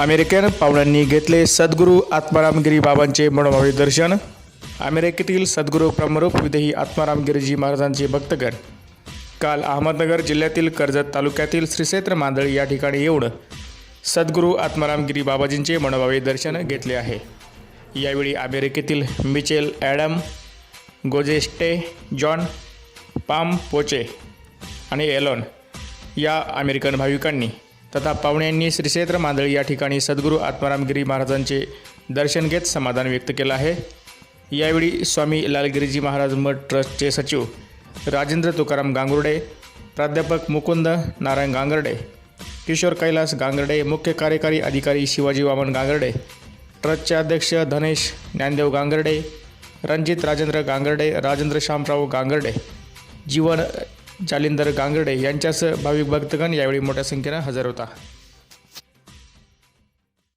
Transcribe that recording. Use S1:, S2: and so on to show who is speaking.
S1: American पाहुण्यांनी घेतले सद्गुरू आत्मारामगिरी बाबांचे मनोभावे दर्शन. अमेरिकेतील सद्गुरू प्रमरूप विदेही आत्मारामगिरीजी महाराजांचे भक्तगण. काल अहमदनगर जिल्ह्यातील कर्जत तालुक्यातील श्रीक्षेत्र मांदळी या ठिकाणी येऊन सद्गुरू आत्मारामगिरी बाबाजींचे मनोभावे दर्शन घेतले आहे. यावेळी अमेरिकेतील मिचेल ॲडम गोजेस्टे जॉन पाम पोचे आणि एलॉन या अमेरिकन भाविकांनी तथा पाहुण्यांनी श्रीक्षेत्र मांदळी या ठिकाणी सद्गुरू आत्मारामगिरी महाराजांचे दर्शन घेत समाधान व्यक्त केलं आहे. यावेळी स्वामी लालगिरीजी महाराज मठ ट्रस्टचे सचिव राजेंद्र तुकाराम गांगुर्डे प्राध्यापक मुकुंद नारायण गांगर्डे किशोर कैलास गांगर्डे मुख्य कार्यकारी अधिकारी शिवाजी वामन गांगर्डे ट्रस्टचे अध्यक्ष धनेश ज्ञानदेव गांगर्डे रणजित राजेंद्र गांगर्डे राजेंद्र श्यामराव गांगर्डे जीवन जालिंदर गांगर्डे यांच्यासह भाविक भक्तगण यावेळी मोठ्या संख्येनं हजर होता.